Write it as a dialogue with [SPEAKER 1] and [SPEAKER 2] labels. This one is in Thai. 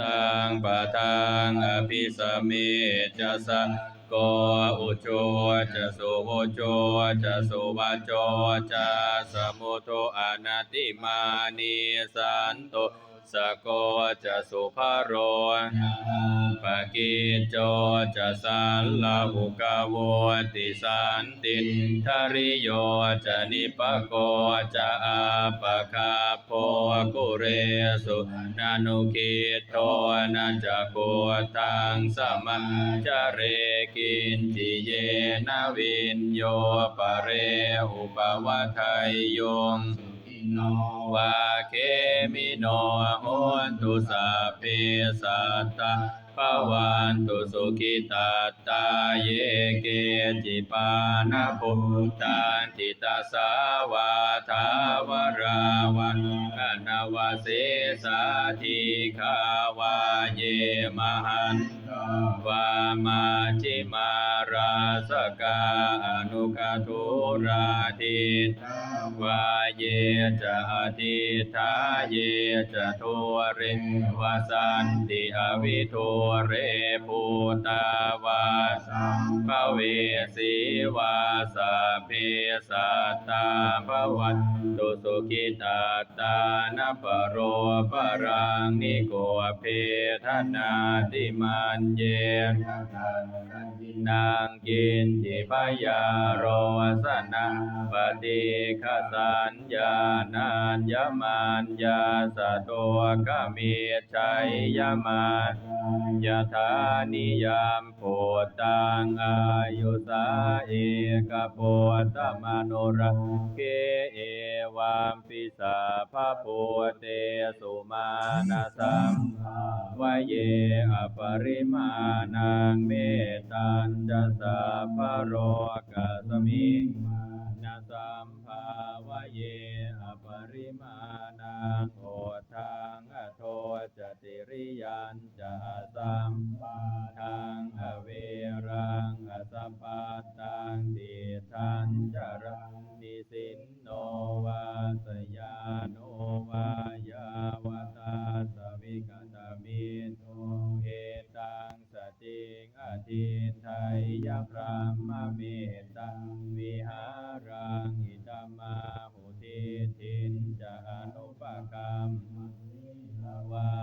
[SPEAKER 1] ตังปะทังอภิสเมจะสะโกอุโจจะสุโโจจะสุวาโจจะสมุโตอนาติมานีสันโต สะโกจะสุภโรปะกิจโจจะสัลลาหุกาโวติสันติทาริโยจะนิปโกจะอาปะคาโพกุเรสุนานุคิโตนะจะโกตังสมัจจเรกินจิเยนะวินโยปะเรอุปวัฏยโยง วาเคมิโนโหนตุสัพเพสัตตา ภวันตุสุขิตาตาเยเกจิปานาภุตันติตาสาวาทาวราวันนาวเสสาธิขาวาเยมหันวามาจิมาราสกาอนุคาทุราทินวาเยจะอธิทาเยจะทัวเรวาสันติอวิทัวเรภูตาวาสา ภเวสีวาสาเพสัตตาภวันตุสุขิตาตานปโรปรังนิโกเพทนาติมันเยนางกินจิปยาโรสนะปฏิฆสัญญานัญญมันยาสตัวกมีชัยยมันยถานิยามโพตังอายุสาเอกโพตมโนระเกเอวามปิสาภาโพเตสุมาณสัมภาวเยอปริมาณังเมตัญจะสัพพโรกัสมิงนาสัมภาวเยอปริมา สิริยันจะสัมปาทังอเวรังสัมปาตังติทันจรังนิสินโนวาสยาโนวายาวตาสวิกตมีนโตเอตังสติงอทินไทยพรามเมตังวิหารังอิตมาหุทิทินจะอนุปกรรมวา